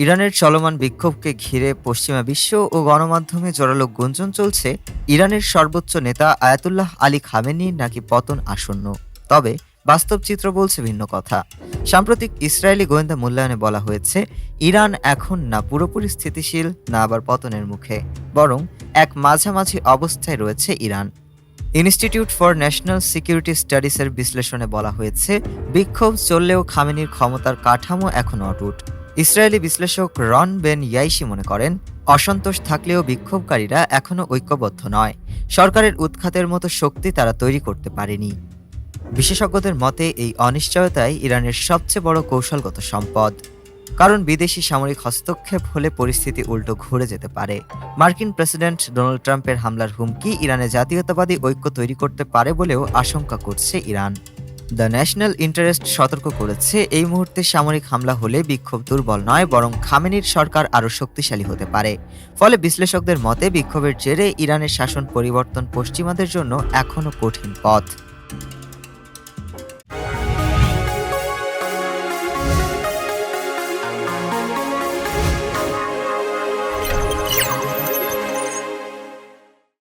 ইরানের চলমান বিক্ষোভকে ঘিরে পশ্চিমা বিশ্ব ও গণমাধ্যমে জোরালো গুঞ্জন চলছে। ইরানের সর্বোচ্চ নেতা আয়াতুল্লাহ আলী খামেনি নাকি পতন আসন্ন? তবে বাস্তব চিত্র বলছে ভিন্ন কথা। সাম্প্রতিক ইসরায়েলি গোয়েন্দা মূল্যায়নে বলা হয়েছে, ইরান এখন না পুরোপুরি স্থিতিশীল, না আবার পতনের মুখে, বরং এক মাঝামাঝি অবস্থায় রয়েছে Iran. Institute for national security স্টাডিজের বিশ্লেষণে বলা হয়েছে, বিক্ষোভ চললেও খামেনির ক্ষমতার কাঠামো এখন অটুট। ইসরায়েলি বিশ্লেষক রন বেন ইয়াইশি মনে করেন, অসন্তোষ থাকলেও বিক্ষোভকারীরা এখনও ঐক্যবদ্ধ নয়। সরকারের উৎখাতের মতো শক্তি তারা তৈরি করতে পারেনি। বিশেষজ্ঞদের মতে, এই অনিশ্চয়তাই ইরানের সবচেয়ে বড় কৌশলগত সম্পদ। কারণ বিদেশি সামরিক হস্তক্ষেপ হলে পরিস্থিতি উল্টো ঘুরে যেতে পারে। মার্কিন প্রেসিডেন্ট ডোনাল্ড ট্রাম্পের হামলার হুমকি ইরানে জাতীয়তাবাদী ঐক্য তৈরি করতে পারে বলেও আশঙ্কা করছে ইরান। দ্য ন্যাশনাল ইন্টারেস্ট সতর্ক করেছে, এই মুহূর্তে সামরিক হামলা হলে বিক্ষোভ দুর্বল নয়, বরং খামেনির সরকার আরও শক্তিশালী হতে পারে। ফলে বিশ্লেষকদের মতে, বিক্ষোভের জেরে ইরানের শাসন পরিবর্তন পশ্চিমাদের জন্য এখনও কঠিন পথ।